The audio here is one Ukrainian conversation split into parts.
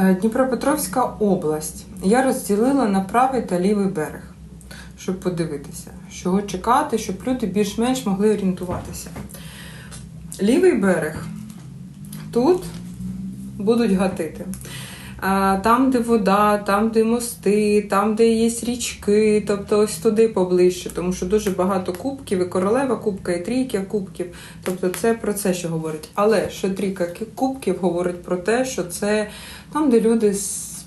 Е, Дніпропетровська область. Я розділила на правий та лівий берег, щоб подивитися, чого чекати, щоб люди більш-менш могли орієнтуватися. Лівий берег. Тут будуть гатити. Там, де вода, там, де мости, там, де є річки, тобто ось туди поближче, тому що дуже багато кубків, і королева кубка, і трійка кубків. Тобто це про це, що говорить. Але що трійка кубків говорить про те, що це там, де люди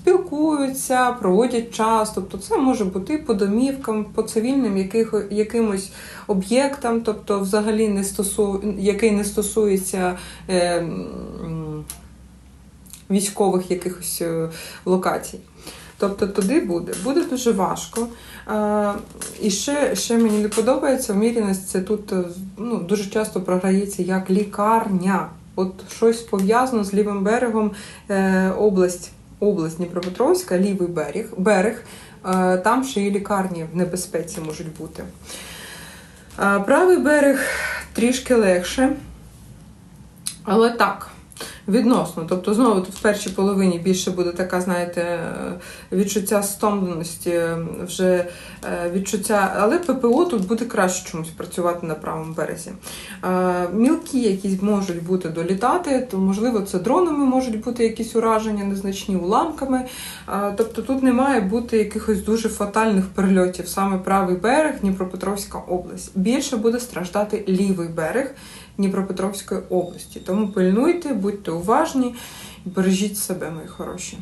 спілкуються, проводять час. Тобто це може бути по домівкам, по цивільним яких, якимось об'єктам, тобто взагалі не стосу, який не стосується. Е, військових якихось е, локацій. Тобто туди буде. Буде дуже важко. Е, І ще, ще мені не подобається вміряність, це тут е, ну, дуже часто програється як лікарня. От щось пов'язано з лівим берегом е, область, область Дніпропетровська, лівий берег, берег. Е, Там ще і лікарні в небезпеці можуть бути. Е, Правий берег трішки легше. Але так, відносно. Тобто, знову тут в першій половині більше буде така, знаєте, е, відчуття стомленості, е, вже е, відчуття. Але ППО тут буде краще чомусь працювати на правому березі. Мілкі якісь можуть бути долітати, то можливо це дронами можуть бути якісь ураження, незначні уламками. Тобто тут не має бути якихось дуже фатальних прильотів. Саме правий берег, Дніпропетровська область. Більше буде страждати лівий берег. Дніпропетровської області. Тому пильнуйте, будьте уважні і бережіть себе, мої хороші.